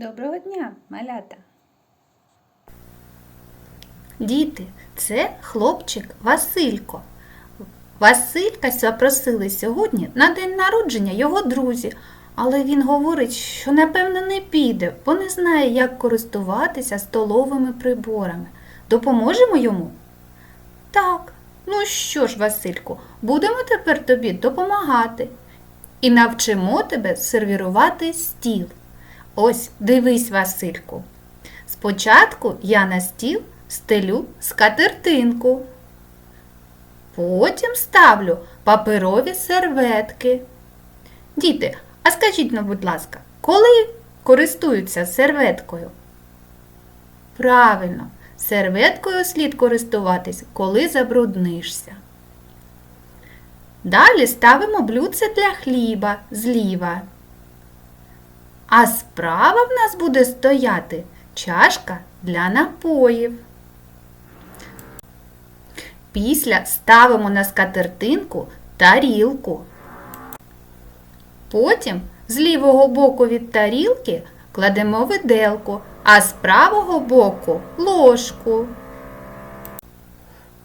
Доброго дня, малята! Діти, це хлопчик Василько. Василька запросили сьогодні на день народження його друзі, але він говорить, що напевно не піде, бо не знає, як користуватися столовими приборами. Допоможемо йому? Так, ну що ж, Васильку, будемо тепер тобі допомагати і навчимо тебе сервірувати стіл. Ось дивись, Васильку. Спочатку я на стіл стелю скатертинку. Потім ставлю паперові серветки. Діти, а скажіть, ну, будь ласка, коли користуються серветкою? Правильно, серветкою слід користуватись, коли забруднишся. Далі ставимо блюдце для хліба зліва. А справа в нас буде стояти чашка для напоїв. Після ставимо на скатертинку тарілку. Потім з лівого боку від тарілки кладемо виделку, а з правого боку ложку.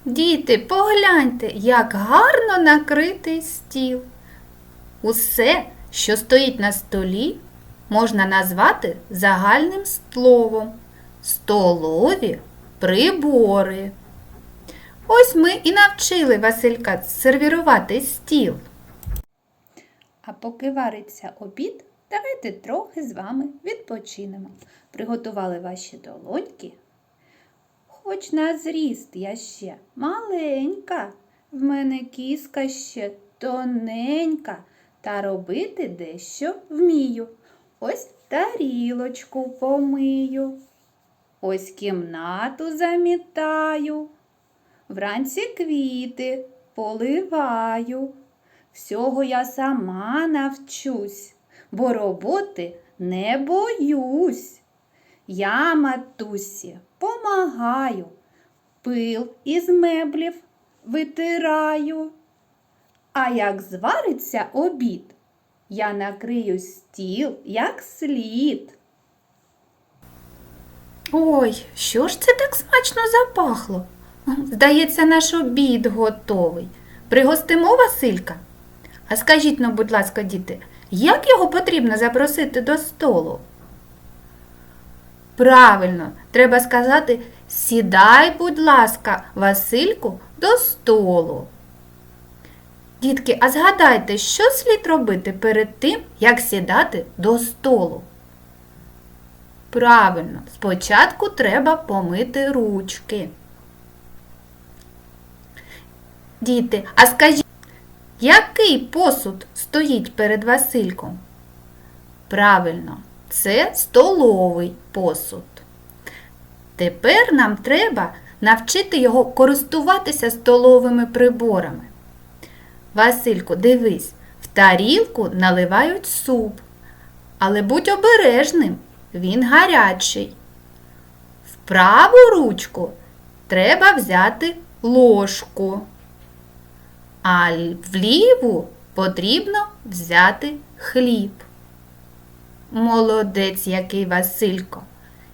Діти, погляньте, як гарно накритий стіл. Усе, що стоїть на столі, можна назвати загальним словом столові прибори. Ось ми і навчили Василька сервірувати стіл. А поки вариться обід, давайте трохи з вами відпочинемо. Приготували ваші долоньки. Хоч на зріст я ще маленька, в мене кіска ще тоненька, та робити дещо вмію. Ось тарілочку помию, ось кімнату замітаю, вранці квіти поливаю. Всього я сама навчусь, бо роботи не боюсь. Я матусі помагаю, пил із меблів витираю. А як звариться обід, я накрию стіл як слід. Ой, що ж це так смачно запахло? Здається, наш обід готовий. Пригостимо Василька. А скажіть ну, будь ласка, діти, як його потрібно запросити до столу? Правильно, треба сказати сідай, будь ласка, Васильку, до столу. Дітки, а згадайте, що слід робити перед тим, як сідати до столу? Правильно, спочатку треба помити ручки. Діти, а скажіть, який посуд стоїть перед Васильком? Правильно, це столовий посуд. Тепер нам треба навчити його користуватися столовими приборами. Васильку, дивись, в тарілку наливають суп, але будь обережним, він гарячий. В праву ручку треба взяти ложку, а в ліву потрібно взяти хліб. Молодець який Василько.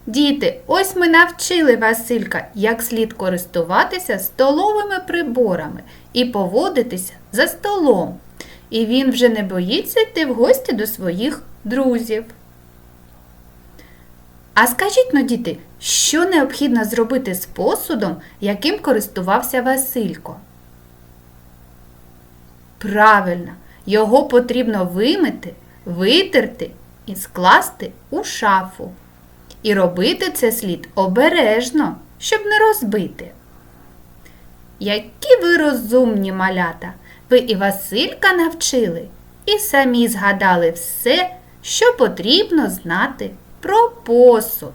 Діти, ось ми навчили Василька, як слід користуватися столовими приборами і поводитися за столом. І він вже не боїться йти в гості до своїх друзів. А скажіть ну, діти, що необхідно зробити з посудом, яким користувався Василько? Правильно, його потрібно вимити, витерти і скласти у шафу. І робити це слід обережно, щоб не розбити. Які ви розумні малята! Ви і Василька навчили, і самі згадали все, що потрібно знати про посуд.